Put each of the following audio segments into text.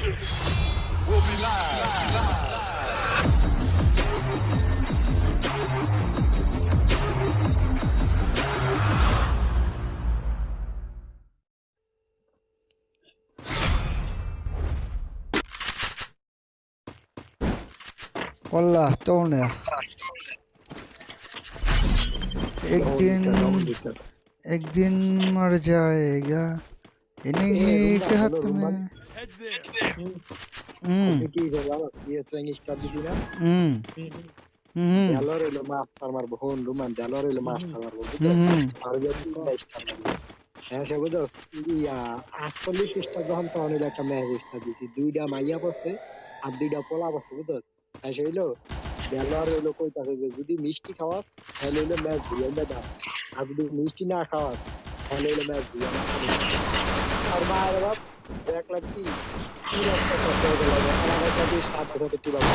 Execution will be live. والله تونا एक दिन एक दिन मर जाएगा Energie gehabt, Mann. Mm. Mm. জালর এলো মাছ মারবো হন রুমান জালর এলো মাছ মারবো হ্যাঁ সে বুঝো? ইয়া আটচল্লিশ পৃষ্ঠা যখন তখন এলো একটা ম্যাচ পৃষ্ঠা দিছি দুইটা মাইয়া পড়ছে আর দুইটা পোলা পড়ছে বুঝো? হ্যাঁ সে হইল? জালর এলো কইতাছে যে যদি মিষ্টি খাওয়াস তাহলে হইল ম্যাচ ঘুরে দাও আর যদি মিষ্টি না খাওয়াস তাহলে হইল ম্যাচ ধুয়ে আর মায়ের বাপ দেখলাম কি কি একটা করতে হয়ে গেল আমার একটা দিয়ে সাথে সাথে কি বাবা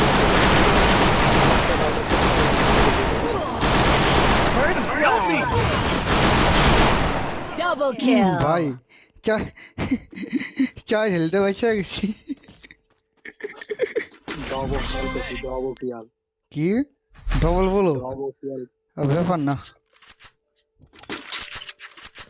First blood. Double kill. ভাই চাই চাই হেলতে বসে গেছি ডবল খেলতেছি ডবল পিয়াল কি ডবল বলো ডবল পিয়াল আর ব্যাপার না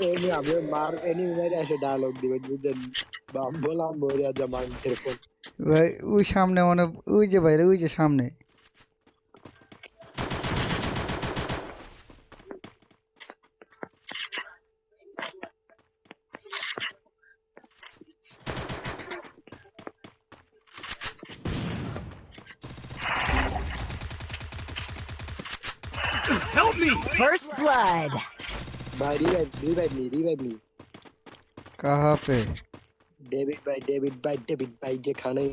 বলা এনি আমি মার এনি মেরে এসে ডায়লগ দিবেন বুঝছেন বাম বলা মরে যা মাঙ্গের বলা ভাই ওই সামনে মানে ওই যে বাইরে ওই যে সামনে Help me. First blood. ভাই revive revive me revive me কাহা পে ডেভিড ভাই ডেভিড ভাই ডেভিড ভাই যেখানে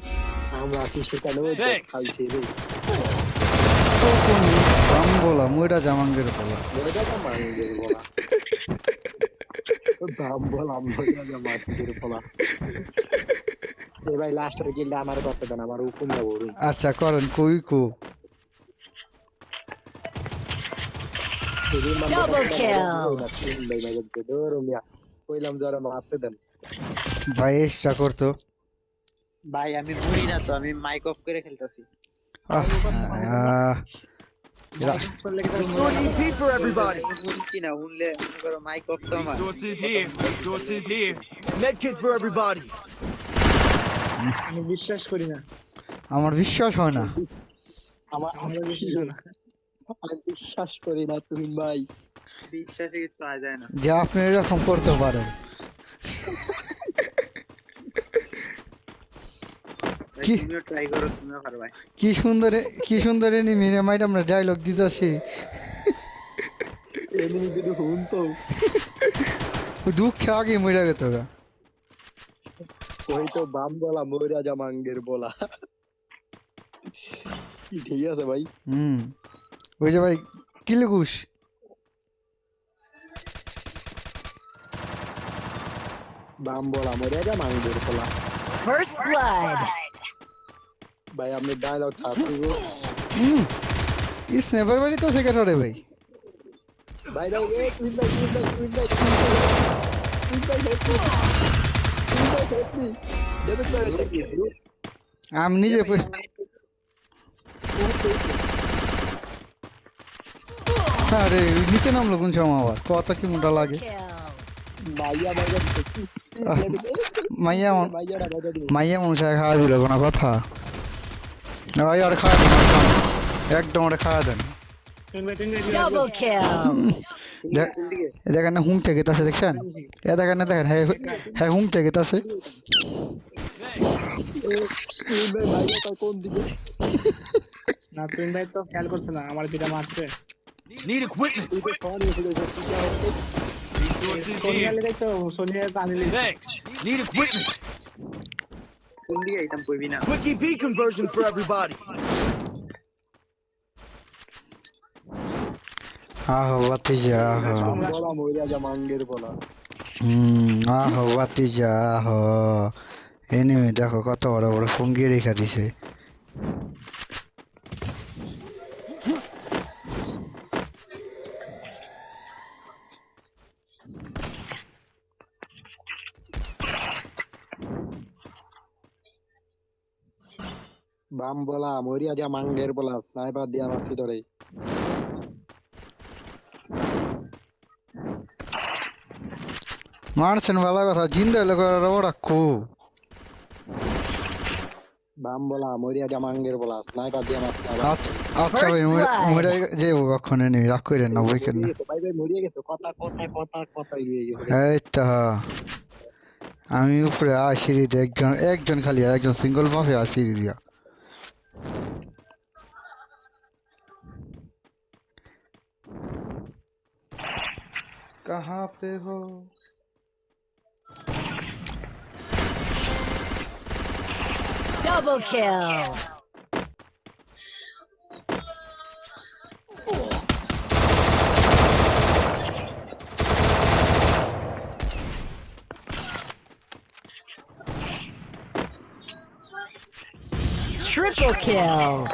আমরা আছি সেখানে ওই Thanks. খাইছে রে। ভাম্বলা মইরা যায় মাঙ্গের পোলা মরে যা মাঙ্গের বলা বাম বলা মরে যা বলা এ ভাই লাস্টের গিল্ডে আমার করতে দেন আমার হুকুম দেবো আচ্ছা করেন কই কো? Double kill. কইলাম যারা মারতে দেন ভাই এসটা করতো ভাই আমি বুঝি না তো আমি মাইক অফ করে খেলতেছি আহ, আহ, রা- Restore EP for everybody. বুঝছি না শুনলে মাইক অফ তো আমার Resources here. Resources here. Medkit for everybody. আমি বিশ্বাস করি না আমার বিশ্বাস হয় না আমি বিশ্বাস করি না তুমি ভাই। বিশ্বাসে কিছু পাওয়া যায় না। যে আপনি এরকম করতে পারেন। কি? ট্রাই করো তুমিও পারো কি সুন্দর কি সুন্দর এনিমি রে মাইট আমরা ডায়লগ দিতেছি যদি হুন তো। দুঃখে আগে মরে গেত গা। ওই তো বাম বলা ময়রা জামাঙ্গের বলা ঠিক আছে ভাই? হুম। ওই যে ভাই কিলকুশ বাম বলা ময়রা জামাঙ্গের বলা First blood. ভাই আপনি ডায়লগ ছাড়তে গো হুম স্নেপার বাড়ি তো সেক্রেটারি ভাই ভাই ভাই এ তুই ভাই তুই ভাই তুই ভাই তুই ভাই তুই ভাই help me. তুই ভাই help me. ডেভিড ভাই help me. আমি নিজে পে- আরে নিচে নামলো কোন সময় আবার? কত কি মোটা লাগে? মাইয়া মাইয়া মন- মানুষ খাওয়া দিল কোনো কথা। ভাই আর খাওয়া দেন একদম ওটা খাওয়া দেন। দেখেন না হুম থেকে আছে দেখছেন? এ দেখেন না দেখেন হ্যাঁ হ্যাঁ হুম থেকে দিকে না তিন ভাই তো খেয়াল করছে না আমার যেটা মারছে। Need equipment. Resources here. Thanks. Need equipment. Quickie B conversion for everybody. আহো বাতিজা আহো বলা মরিয়া যা মাঙ্গের বলা হুম আহো বাতিজা আহো এনিমি দেখো কত বড় বড় ফঙ্গি রেখা দিছে বাম বলা মরিয়া যা মাঙ্গের বলা স্নাইপার দিয়া মাসি ধরে মারছেন ভালো কথা জিন্দা হলে ওরা কু বাম বলা মরিয়া যা মাঙ্গের বলা স্নাইপার দিয়া মাসি আচ্ছা আচ্ছা ভাই First blood. মরে যে কখন এনিমি রাগ করেন না বইকেন না ভাই ভাই মরিয়া গেছে কথা কথা কথা কথাই রয়ে গেছে। এই তো আমি উপরে আ সিঁড়িতে একজন একজন খালি একজন সিঙ্গল মাফে আ সিঁড়ি দিয়া। कहाँ पे हो Double kill. Triple kill.